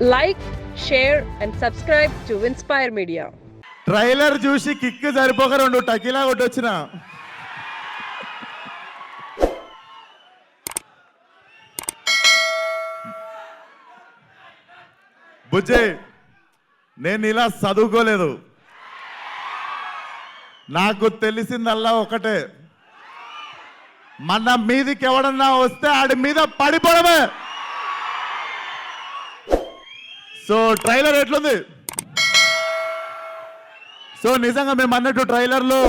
Like share and subscribe to Inspire Media trailer చూసి kick సరిపోక రెండు టకీలా కొట్టొచ్చిన. బుజ్జే నేను ఇలా చదువుకోలేదు. నాకు తెలిసిందల్లా ఒకటే. మన మీదికి ఎవడన్నా వస్తే ఆడి మీద పడిపోవడమే సో ట్రైలర్ ఎట్లుంది? సో నిజంగా మేము అన్నట్టు ట్రైలర్లో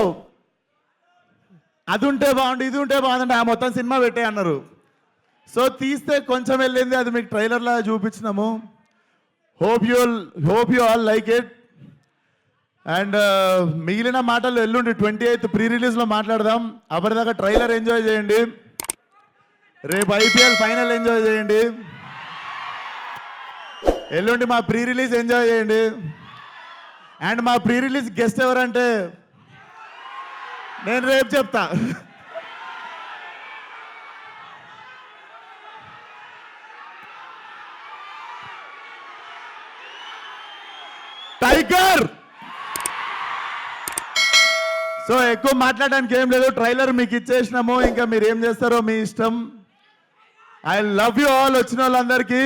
అది ఉంటే బాగుండు ఇది ఉంటే బాగుందంటే ఆ మొత్తం సినిమా పెట్టే అన్నారు. సో తీస్తే కొంచెం వెళ్ళింది అది మీకు ట్రైలర్లా చూపించినాము. Hope you hope you all like it and మిగిలిన మాటలు ఎల్లుండి ట్వంటీ ఎయిత్ ప్రీ రిలీజ్లో మాట్లాడదాం. అప్పటిదాకా ట్రైలర్ ఎంజాయ్ చేయండి. రేపు ఐపీఎల్ ఫైనల్ ఎంజాయ్ చేయండి. ఎల్లుండి మా ప్రీ రిలీజ్ ఎంజాయ్ చేయండి. అండ్ మా ప్రీ రిలీజ్ గెస్ట్ ఎవరంటే నేను రేపు చెప్తా. టైగర్ సో ఎక్కువ మాట్లాడడానికి ఏం లేదు. ట్రైలర్ మీకు ఇచ్చేసినాము. ఇంకా మీరు ఏం చేస్తారో మీ ఇష్టం. ఐ లవ్ యూ ఆల్ వచ్చిన వాళ్ళందరికీ.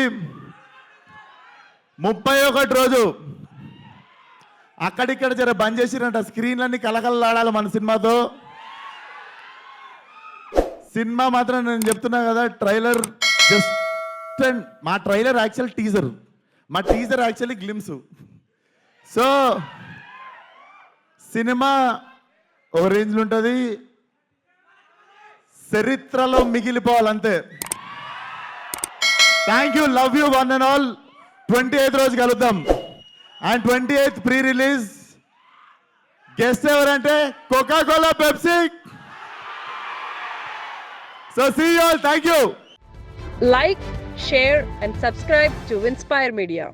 ముప్పై ఒకటి రోజు. అక్కడిక్కడ జర బంద్ చేసిరంట. స్క్రీన్లన్నీ కలకలలాడాలి మన సినిమాతో. సినిమా మాత్రం నేను చెప్తున్నా కదా ట్రైలర్ జస్ట్ అండ్ మా ట్రైలర్ యాక్చువల్ టీజర్. మా teaser actually glimpse. So cinema ఒక రేంజ్లో ఉంటుంది. చరిత్రలో మిగిలిపోవాలంతే. Thank you love you one and all twenty eighth రోజు కలుద్దాం. And twenty eighth pre release guest ఎవరంటే Coca Cola Pepsi so see all thank you like share and subscribe to Inspire Media